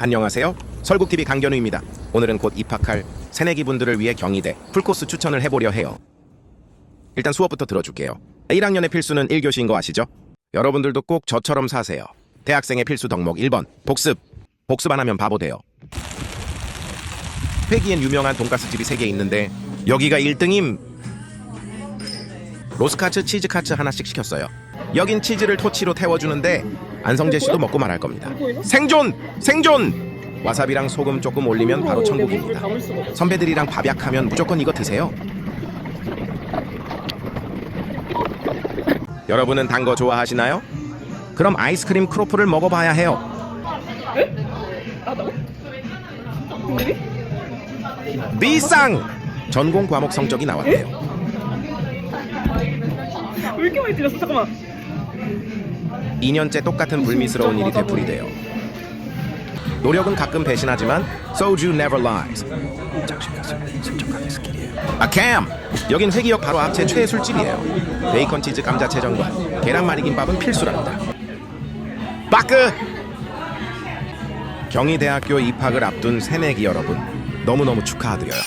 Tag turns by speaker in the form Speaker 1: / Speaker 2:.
Speaker 1: 안녕하세요. 설국TV 강견우입니다. 오늘은 곧 입학할 새내기 분들을 위해 경희대 풀코스 추천을 해보려 해요. 일단 수업부터 들어줄게요. 1학년의 필수는 1교시인 거 아시죠? 여러분들도 꼭 저처럼 사세요. 대학생의 필수 덕목 1번 복습. 복습 안 하면 바보 돼요. 회기엔 유명한 돈가스 집이 3개 있는데 여기가 1등임. 로스카츠 치즈카츠 하나씩 시켰어요. 여긴 치즈를 토치로 태워주는데 안성재 씨도 먹고 말할 겁니다. 생존! 생존! 와사비랑 소금 조금 올리면 바로 천국입니다. 선배들이랑 밥약하면 무조건 이거 드세요. 여러분은 단 거 좋아하시나요? 그럼 아이스크림 크로플을 먹어봐야 해요. 비쌍! 전공 과목 성적이 나왔대요.
Speaker 2: 왜 이렇게 많이 들렸어? 잠깐만.
Speaker 1: 2년째 똑같은 불미스러운 일이 되풀이돼요. 노력은 가끔 배신하지만 soju never lies. 아 캠! 여긴 회기역 바로 앞 제 최애 술집이에요. 베이컨 치즈 감자 채전과 계란말이 김밥은 필수랍니다. 빠끄! 경희대학교 입학을 앞둔 새내기 여러분 너무너무 축하드려요.